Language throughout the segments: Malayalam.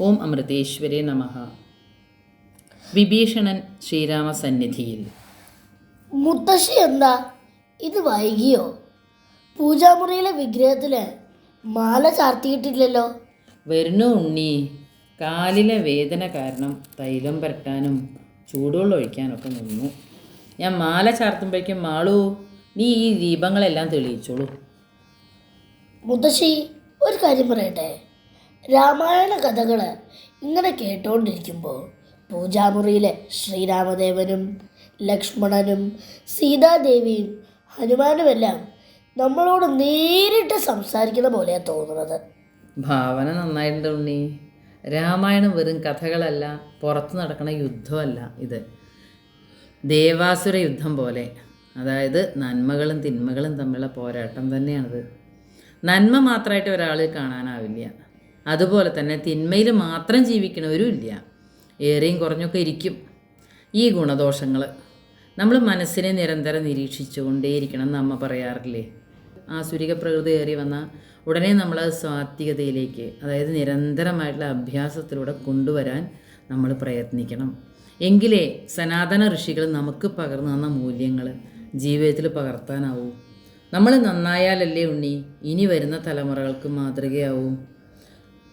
ഓം അമൃതേശ്വരേ നമ. വിഭീഷണൻ ശ്രീരാമ സന്നിധിയിൽ മുത്തശ്ശി എന്താ? ഇത് വൈകിയോ? പൂജാമുറിയിലെ വിഗ്രഹത്തിന് മാല ചാർത്തിയിട്ടില്ലല്ലോ? വരുന്നു ഉണ്ണി. കാലിലെ വേദന കാരണം തൈലം പരട്ടാനും ചൂടുവെള്ളം ഒഴിക്കാനൊക്കെ നിന്നു. ഞാൻ മാല ചാർത്തുമ്പോഴേക്കും മാളു നീ ഈ ദീപങ്ങളെല്ലാം തെളിയിച്ചോളൂ. മുത്തശ്ശി ഒരു കാര്യം പറയട്ടെ? രാമായണ കഥകൾ ഇങ്ങനെ കേട്ടുകൊണ്ടിരിക്കുമ്പോൾ പൂജാമുറിയിലെ ശ്രീരാമദേവനും ലക്ഷ്മണനും സീതാദേവിയും ഹനുമാനുമെല്ലാം നമ്മളോട് നേരിട്ട് സംസാരിക്കുന്ന പോലെയാണ് തോന്നുന്നത്. ഭാവന നന്നായിട്ടുണ്ട് ഉണ്ണി. രാമായണം വെറും കഥകളല്ല പുറത്ത് നടക്കുന്ന യുദ്ധമല്ല ഇത്. ദേവാസുര യുദ്ധം പോലെ. അതായത് നന്മകളും തിന്മകളും തമ്മിലുള്ള പോരാട്ടം തന്നെയാണിത്. നന്മ മാത്രമായിട്ട് ഒരാൾ കാണാനാവില്ല. അതുപോലെ തന്നെ തിന്മയിൽ മാത്രം ജീവിക്കണവരും ഇല്ല. ഏറെയും കുറഞ്ഞൊക്കെ ഇരിക്കും. ഈ ഗുണദോഷങ്ങൾ നമ്മൾ മനസ്സിനെ നിരന്തരം നിരീക്ഷിച്ചുകൊണ്ടേയിരിക്കണം എന്ന് അമ്മ പറയാറില്ലേ? ആസുരിക പ്രകൃതി ഏറി വന്നാൽ ഉടനെ നമ്മൾ സ്വാത്വികതയിലേക്ക് അതായത് നിരന്തരമായിട്ടുള്ള അഭ്യാസത്തിലൂടെ കൊണ്ടുവരാൻ നമ്മൾ പ്രയത്നിക്കണം. എങ്കിലേ സനാതന ഋഷികൾ നമുക്ക് പകർന്നു തന്ന മൂല്യങ്ങൾ ജീവിതത്തിൽ പകർത്താനാവൂ. നമ്മൾ നന്നായാലല്ലേ ഉണ്ണി ഇനി വരുന്ന തലമുറകൾക്ക് മാതൃകയാവൂ.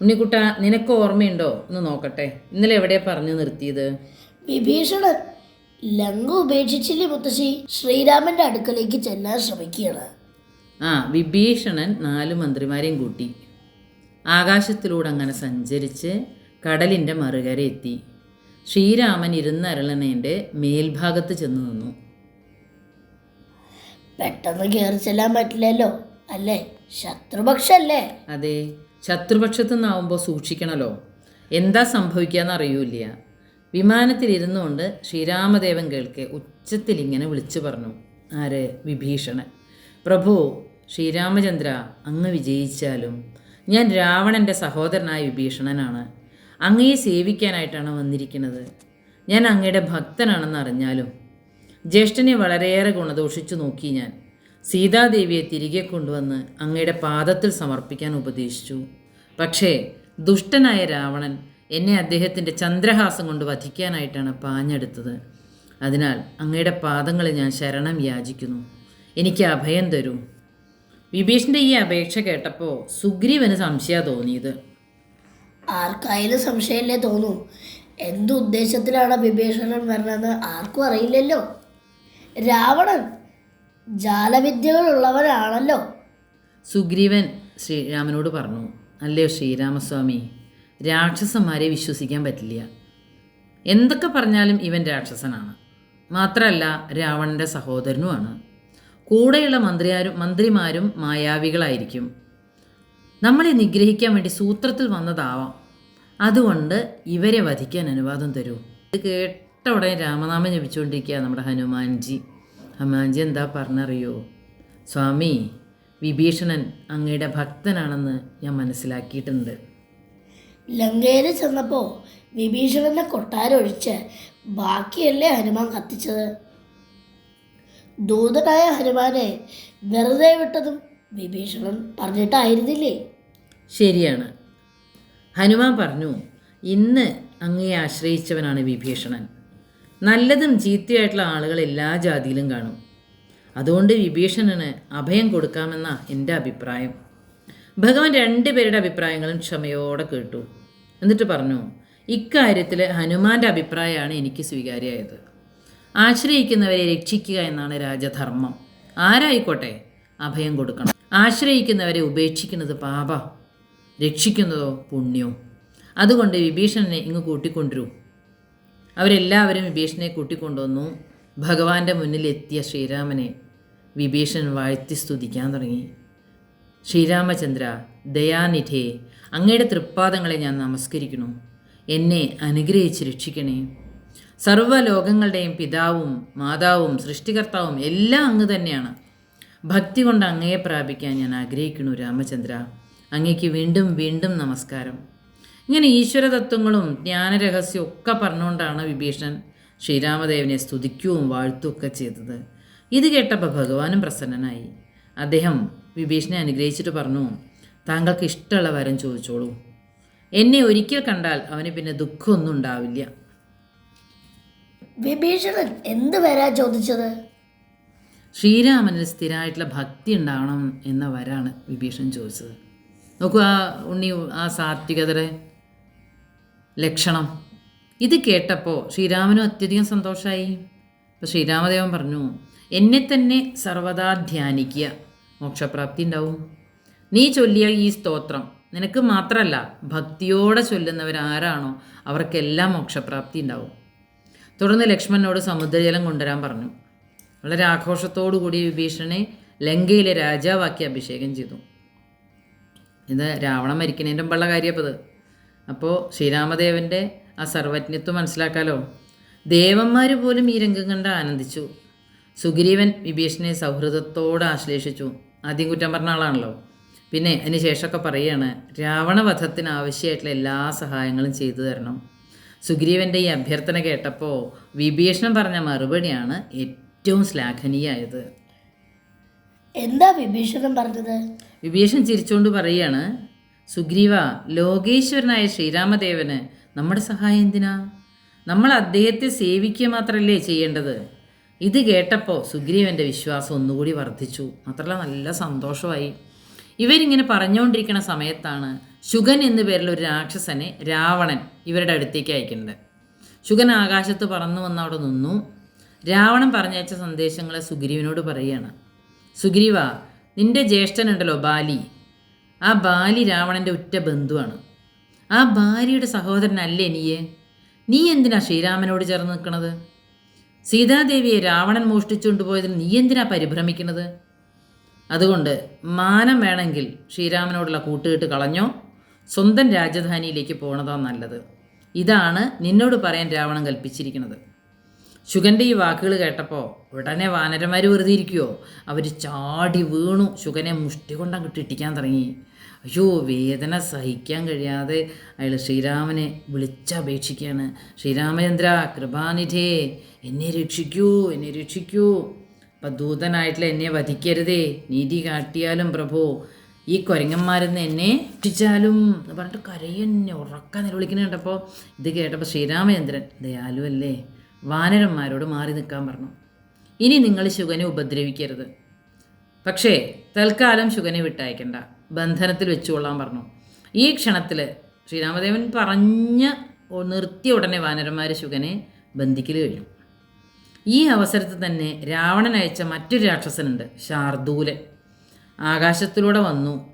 ഉണ്ണിക്കുട്ട നിനക്ക് ഓർമ്മയുണ്ടോ? ഒന്ന് നോക്കട്ടെ. ഇന്നലെ എവിടെയാ പറഞ്ഞു നിർത്തിയത്? വിഭീഷണൻ ലങ്ക ഉപേക്ഷിച്ചില്ലേ മുത്തശ്ശി? ശ്രീരാമന്റെ അടുക്കലേക്ക് ചെല്ലാൻ ശ്രമിക്കുകയാണ്. ആ വിഭീഷണൻ നാല് മന്ത്രിമാരെയും കൂട്ടി. ആകാശത്തിലൂടെ അങ്ങനെ സഞ്ചരിച്ച് കടലിന്റെ മറുകര എത്തി. ശ്രീരാമൻ ഇരുന്നരളനേന്റെ മേൽഭാഗത്ത് ചെന്ന് നിന്നു. പെട്ടെന്ന് കയറി ചെല്ലാൻ പറ്റില്ലല്ലോ അല്ലേ? ശത്രുപക്ഷല്ലേ? അതെ. ശത്രുപക്ഷത്തു നിന്നാവുമ്പോൾ സൂക്ഷിക്കണമല്ലോ എന്താ സംഭവിക്കുകയെന്ന് അറിയൂല വിമാനത്തിലിരുന്നുകൊണ്ട് ശ്രീരാമദേവൻ കേൾക്കെ ഉച്ചത്തിൽ ഇങ്ങനെ വിളിച്ചു പറഞ്ഞു. ആര്? വിഭീഷണൻ. പ്രഭു ശ്രീരാമചന്ദ്ര അങ്ങ് വിജയിച്ചാലും ഞാൻ രാവണന്റെ സഹോദരനായ വിഭീഷണനാണ്. അങ്ങയെ സേവിക്കാനായിട്ടാണ് വന്നിരിക്കുന്നത്. ഞാൻ അങ്ങയുടെ ഭക്തനാണെന്ന് അറിഞ്ഞാലും ജ്യേഷ്ഠനെ വളരെയേറെ ഗുണദോഷിച്ചു നോക്കി ഞാൻ. സീതാദേവിയെ തിരികെ കൊണ്ടുവന്ന് അങ്ങയുടെ പാദത്തിൽ സമർപ്പിക്കാൻ ഉപദേശിച്ചു. പക്ഷേ ദുഷ്ടനായ രാവണൻ എന്നെ അദ്ദേഹത്തിന്റെ ചന്ദ്രഹാസം കൊണ്ട് വധിക്കാനായിട്ടാണ് പാഞ്ഞെടുത്തത്. അതിനാൽ അങ്ങയുടെ പാദങ്ങളെ ഞാൻ ശരണം യാചിക്കുന്നു. എനിക്ക് അഭയം തരൂ. വിഭീഷന്റെ ഈ അപേക്ഷ കേട്ടപ്പോൾ സുഗ്രീവന് സംശയ തോന്നിയത്. ആർക്കായാലും സംശയമല്ലേ തോന്നൂ. എന്തുദ്ദേശത്തിലാണ് വിഭീഷണൻ വരണമെന്ന് ആർക്കും അറിയില്ലല്ലോ. രാവണൻ ജാലവിദ്യകളുള്ളവനാണല്ലോ സുഗ്രീവൻ ശ്രീരാമനോട് പറഞ്ഞു അല്ലയോ ശ്രീരാമസ്വാമി രാക്ഷസന്മാരെ വിശ്വസിക്കാൻ പറ്റില്ല. എന്തൊക്കെ പറഞ്ഞാലും ഇവൻ രാക്ഷസനാണ്. മാത്രമല്ല രാവണന്റെ സഹോദരനുമാണ്. കൂടെയുള്ള മന്ത്രിയാരും മന്ത്രിമാരും മായാവികളായിരിക്കും. നമ്മളെ നിഗ്രഹിക്കാൻ വേണ്ടി സൂത്രത്തിൽ വന്നതാവാം. അതുകൊണ്ട് ഇവരെ വധിക്കാൻ അനുവാദം തരൂ. ഇത് കേട്ട ഉടനെ രാമനാമം ജപിച്ചുകൊണ്ടിരിക്കുക നമ്മുടെ ഹനുമാൻജി. ഹനുമാൻജി എന്താ പറഞ്ഞറിയോ? സ്വാമി വിഭീഷണൻ അങ്ങയുടെ ഭക്തനാണെന്ന് ഞാൻ മനസ്സിലാക്കിയിട്ടുണ്ട്. ലങ്കയിൽ ചെന്നപ്പോൾ വിഭീഷണന്റെ കൊട്ടാരം ഒഴിച്ച് ബാക്കിയല്ലേ ഹനുമാൻ കത്തിച്ചത്? ദൂതനായ ഹനുമാനെ വെറുതെ വിട്ടതും വിഭീഷണൻ പറഞ്ഞിട്ടായിരുന്നില്ലേ? ശരിയാണ്. ഹനുമാൻ പറഞ്ഞു ഇന്ന് അങ്ങയെ ആശ്രയിച്ചവനാണ് വിഭീഷണൻ. നല്ലതും ചീത്തയായിട്ടുള്ള ആളുകൾ എല്ലാ ജാതിയിലും കാണും. അതുകൊണ്ട് വിഭീഷണന് അഭയം കൊടുക്കാമെന്ന എന്റെ അഭിപ്രായം. ഭഗവാൻ രണ്ടുപേരുടെ അഭിപ്രായങ്ങളും ക്ഷമയോടെ കേട്ടു. എന്നിട്ട് പറഞ്ഞു ഇക്കാര്യത്തിൽ ഹനുമാന്റെ അഭിപ്രായമാണ് എനിക്ക് സ്വീകാര്യമായത്. ആശ്രയിക്കുന്നവരെ രക്ഷിക്കുക എന്നാണ് രാജധർമ്മം. ആരായിക്കോട്ടെ അഭയം കൊടുക്കണം. ആശ്രയിക്കുന്നവരെ ഉപേക്ഷിക്കുന്നത് പാപ രക്ഷിക്കുന്നതോ പുണ്യവും അതുകൊണ്ട് വിഭീഷണനെ ഇങ്ങ് കൂട്ടിക്കൊണ്ടുവരൂ. അവരെല്ലാവരും വിഭീഷണനെ കൂട്ടിക്കൊണ്ടുവന്നു. ഭഗവാന്റെ മുന്നിലെത്തിയ ശ്രീരാമനെ വിഭീഷണൻ വാഴ്ത്തി സ്തുതിക്കാൻ തുടങ്ങി. ശ്രീരാമചന്ദ്ര ദയാനിധേ അങ്ങയുടെ തൃപ്പാദങ്ങളെ ഞാൻ നമസ്കരിക്കുന്നു. എന്നെ അനുഗ്രഹിച്ച് രക്ഷിക്കണേ. സർവലോകങ്ങളുടെയും പിതാവും മാതാവും സൃഷ്ടികർത്താവും എല്ലാം അങ്ങ് തന്നെയാണ്. ഭക്തി കൊണ്ട് അങ്ങയെ പ്രാപിക്കാൻ ഞാൻ ആഗ്രഹിക്കുന്നു രാമചന്ദ്ര. അങ്ങയ്ക്ക് വീണ്ടും വീണ്ടും നമസ്കാരം. ഇങ്ങനെ ഈശ്വരതത്വങ്ങളും ജ്ഞാനരഹസ്യവും ഒക്കെ പറഞ്ഞുകൊണ്ടാണ് വിഭീഷണൻ ശ്രീരാമദേവനെ സ്തുതിക്കുകയും വാഴ്ത്തുകയൊക്കെ ചെയ്തത്. ഇത് കേട്ടപ്പോൾ ഭഗവാനും പ്രസന്നനായി. അദ്ദേഹം വിഭീഷണനെ അനുഗ്രഹിച്ചിട്ട് പറഞ്ഞു താങ്കൾക്ക് ഇഷ്ടമുള്ള വരം ചോദിച്ചോളൂ. എന്നെ ഒരിക്കൽ കണ്ടാൽ അവന് പിന്നെ ദുഃഖമൊന്നും ഉണ്ടാവില്ല. വിഭീഷണൻ എന്ത് വരാ ചോദിച്ചത്? ശ്രീരാമനിൽ സ്ഥിരമായിട്ടുള്ള ഭക്തി ഉണ്ടാവണം എന്ന വരാണ് വിഭീഷണൻ ചോദിച്ചത്. നോക്കൂ ആ ഉണ്ണി ആ സാത്വികതയുടെ ലക്ഷണം. ഇത് കേട്ടപ്പോൾ ശ്രീരാമനും അത്യധികം സന്തോഷമായി അപ്പോൾ ശ്രീരാമദേവൻ പറഞ്ഞു എന്നെ തന്നെ സർവദാ ധ്യാനിക്കുക. മോക്ഷപ്രാപ്തി ഉണ്ടാവും. നീ ചൊല്ലിയ ഈ സ്തോത്രം നിനക്ക് മാത്രമല്ല ഭക്തിയോടെ ചൊല്ലുന്നവരാരാണോ അവർക്കെല്ലാം മോക്ഷപ്രാപ്തി ഉണ്ടാവും. തുടർന്ന് ലക്ഷ്മണനോട് സമുദ്രജലം കൊണ്ടുവരാൻ പറഞ്ഞു. വളരെ ആഘോഷത്തോടു കൂടി വിഭീഷണനെ ലങ്കയിലെ രാജാവാക്കി അഭിഷേകം ചെയ്തു. ഇത് രാവണം മരിക്കണേന്റെ മുമ്പുള്ള കാര്യപ്പോൾ ഇത്. അപ്പോൾ ശ്രീരാമദേവന്റെ ആ സർവജ്ഞത്വം മനസ്സിലാക്കാലോ? ദേവന്മാർ പോലും ഈ രംഗം കണ്ട് ആനന്ദിച്ചു. സുഗ്രീവൻ വിഭീഷണനെ സൗഹൃദത്തോടെ ആശ്ലേഷിച്ചു. ആദ്യം കുറ്റം പറഞ്ഞ ആളാണല്ലോ. പിന്നെ അതിന് ശേഷമൊക്കെ പറയുകയാണ് രാവണവധത്തിന് ആവശ്യമായിട്ടുള്ള എല്ലാ സഹായങ്ങളും ചെയ്തു തരണം. സുഗ്രീവന്റെ ഈ അഭ്യർത്ഥന കേട്ടപ്പോൾ വിഭീഷണൻ പറഞ്ഞ മറുപടിയാണ് ഏറ്റവും ശ്ലാഘനീയായത്. എന്താ വിഭീഷണം പറഞ്ഞത്? വിഭീഷൺ ചിരിച്ചുകൊണ്ട് പറയുകയാണ് സുഗ്രീവ ലോകേശ്വരനായ ശ്രീരാമദേവന് നമ്മുടെ സഹായം എന്തിനാ? നമ്മൾ അദ്ദേഹത്തെ സേവിക്കുക മാത്രമല്ലേ ചെയ്യേണ്ടത്? ഇത് കേട്ടപ്പോൾ സുഗ്രീവന്റെ വിശ്വാസം ഒന്നുകൂടി വർദ്ധിച്ചു. മാത്രമല്ല നല്ല സന്തോഷമായി. ഇവരിങ്ങനെ പറഞ്ഞുകൊണ്ടിരിക്കുന്ന സമയത്താണ് ശുഗൻ എന്നു പേരിൽ ഒരു രാക്ഷസനെ രാവണൻ ഇവരുടെ അടുത്തേക്ക് അയക്കുന്നത്. ശുഗൻ ആകാശത്ത് പറന്നു വന്ന് അവിടെ നിന്നു. രാവണൻ പറഞ്ഞയച്ച സന്ദേശങ്ങളെ സുഗ്രീവനോട് പറയുകയാണ് സുഗ്രീവ നിന്റെ ജ്യേഷ്ഠനുണ്ടല്ലോ ബാലി. ആ ബാലി രാവണന്റെ ഉറ്റ ബന്ധുവാണ്. ആ ബാലിയുടെ സഹോദരനല്ലേ നീയെ? നീ എന്തിനാ ശ്രീരാമനോട് ചേർന്ന് നിൽക്കുന്നത് സീതാദേവിയെ രാവണൻ മോഷ്ടിച്ചുകൊണ്ട് പോയതിൽ നീ എന്തിനാ പരിഭ്രമിക്കുന്നത്? അതുകൊണ്ട് മാനം വേണമെങ്കിൽ ശ്രീരാമനോടുള്ള കൂട്ടുകെട്ട് കളഞ്ഞോ? സ്വന്തം രാജധാനിയിലേക്ക് പോണതാ നല്ലത്. ഇതാണ് നിന്നോട് പറയാൻ രാവണൻ കൽപ്പിച്ചിരിക്കുന്നത്. ശുഗന്റെ ഈ വാക്കുകൾ കേട്ടപ്പോൾ ഉടനെ വാനരന്മാർ വെറുതെ ഇരിക്കുമോ അവർ ചാടി വീണു. ശുഗനെ മുഷ്ടി കൊണ്ടങ്ങോട്ട് ഇട്ടിക്കാൻ തുടങ്ങി. അയ്യോ വേദന സഹിക്കാൻ കഴിയാതെ അയാൾ ശ്രീരാമനെ വിളിച്ചപേക്ഷിക്കുകയാണ്. ശ്രീരാമചന്ദ്ര കൃപാനിധേ എന്നെ രക്ഷിക്കൂ എന്നെ രക്ഷിക്കൂ. അപ്പം ദൂതനായിട്ടുള്ള എന്നെ വധിക്കരുതേ നീതി കാട്ടിയാലും പ്രഭു ഈ കുരങ്ങന്മാരെന്ന് എന്നെ ഇട്ടിച്ചാലും എന്ന് പറഞ്ഞിട്ട് കരയെന്നെ ഉറക്ക നിലവിളിക്കുന്ന കണ്ടപ്പോൾ ഇത് കേട്ടപ്പോൾ ശ്രീരാമചന്ദ്രൻ ദയാലു അല്ലേ വാനരന്മാരോട് മാറി നിൽക്കാൻ പറഞ്ഞു. ഇനി നിങ്ങൾ ശുഗനെ ഉപദ്രവിക്കരുത്. പക്ഷേ തൽക്കാലം ശുഗനെ വിട്ടയക്കണ്ട. ബന്ധനത്തിൽ വെച്ചുകൊള്ളാൻ പറഞ്ഞു. ഈ ക്ഷണത്തിൽ ശ്രീരാമദേവൻ പറഞ്ഞ് നിർത്തിയ ഉടനെ വാനരന്മാർ ശുഗനെ ബന്ധിക്കൽ കഴിഞ്ഞു. ഈ അവസരത്തിൽ തന്നെ രാവണൻ അയച്ച മറ്റൊരു രാക്ഷസനുണ്ട് ശാർദൂലൻ. ആകാശത്തിലൂടെ വന്നു.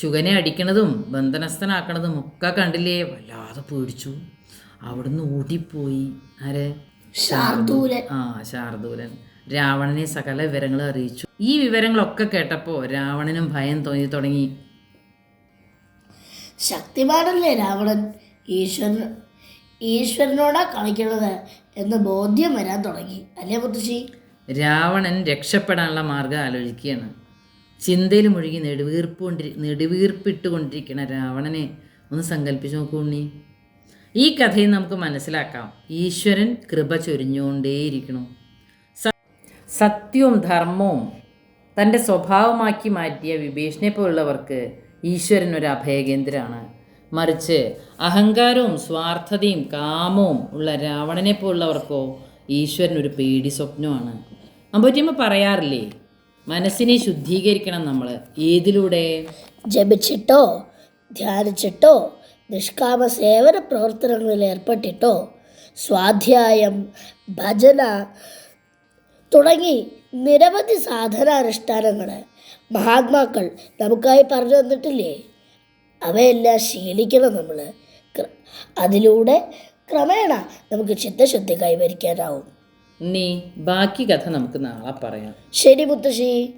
ശുഗനെ അടിക്കണതും ബന്ധനസ്ഥനാക്കണതും ഒക്കെ കണ്ടില്ലേ? വല്ലാതെ പേടിച്ചു. അവിടുന്ന് ഓടിപ്പോയി ആരെ? ശാർദൂലൻ. ആ ശാർദൂലൻ. രാവണനെ സകല വിവരങ്ങൾ അറിയിച്ചു. ഈ വിവരങ്ങളൊക്കെ കേട്ടപ്പോൾ രാവണനും ഭയം തോന്നി തുടങ്ങി. ശക്തിമാനല്ലേ രാവണൻ? ഈശ്വരൻ ഈശ്വരനോടാ കളിക്കണത് എന്ന് ബോധ്യം വരാൻ തുടങ്ങി. അല്ലേ മുത്തശ്ശി? രാവണൻ രക്ഷപ്പെടാനുള്ള മാർഗം ആലോചിക്കുകയാണ്. ചിന്തയിൽ മുഴുകി നെടുവീർപ്പ് കൊണ്ടി നെടുവീർപ്പിട്ട് കൊണ്ടിരിക്കുന്ന രാവണനെ ഒന്ന് സങ്കല്പിച്ച് നോക്കൂ ഉണ്ണി. ഈ കഥയിൽ നമുക്ക് മനസ്സിലാക്കാം. ഈശ്വരൻ കൃപ ചൊരിഞ്ഞുകൊണ്ടേയിരിക്കണം സത്യവും ധർമ്മവും തന്റെ സ്വഭാവമാക്കി മാറ്റിയ വിഭീഷണെ പോലുള്ളവർക്ക് ഈശ്വരൻ ഒരു അഭയകേന്ദ്രമാണ് മറിച്ച് അഹങ്കാരവും സ്വാർത്ഥതയും കാമവും ഉള്ള രാവണനെ പോലുള്ളവർക്കോ ഈശ്വരൻ ഒരു പേടി സ്വപ്നമാണ്. അമ്പൂറ്റിയമ്മ പറയാറില്ലേ മനസ്സിനെ ശുദ്ധീകരിക്കണം നമ്മൾ ഏതിലൂടെ? ജപിച്ചിട്ടോ ധ്യാനിച്ചിട്ടോ നിഷ്കാമ സേവന പ്രവർത്തനങ്ങളിൽ ഏർപ്പെട്ടിട്ടോ സ്വാധ്യായം ഭജന തുടങ്ങി നിരവധി സാധനാനുഷ്ഠാനങ്ങൾ മഹാത്മാക്കൾ നമുക്കായി പറഞ്ഞു തന്നിട്ടില്ലേ? അവയെല്ലാം ശീലിക്കണം നമ്മൾ അതിലൂടെ ക്രമേണ നമുക്ക് ചിത്തശുദ്ധി കൈവരിക്കാനാവും. നീ ബാക്കി കഥ നമുക്ക് നാളെ പറയാം. ശരി മുത്തശ്ശി.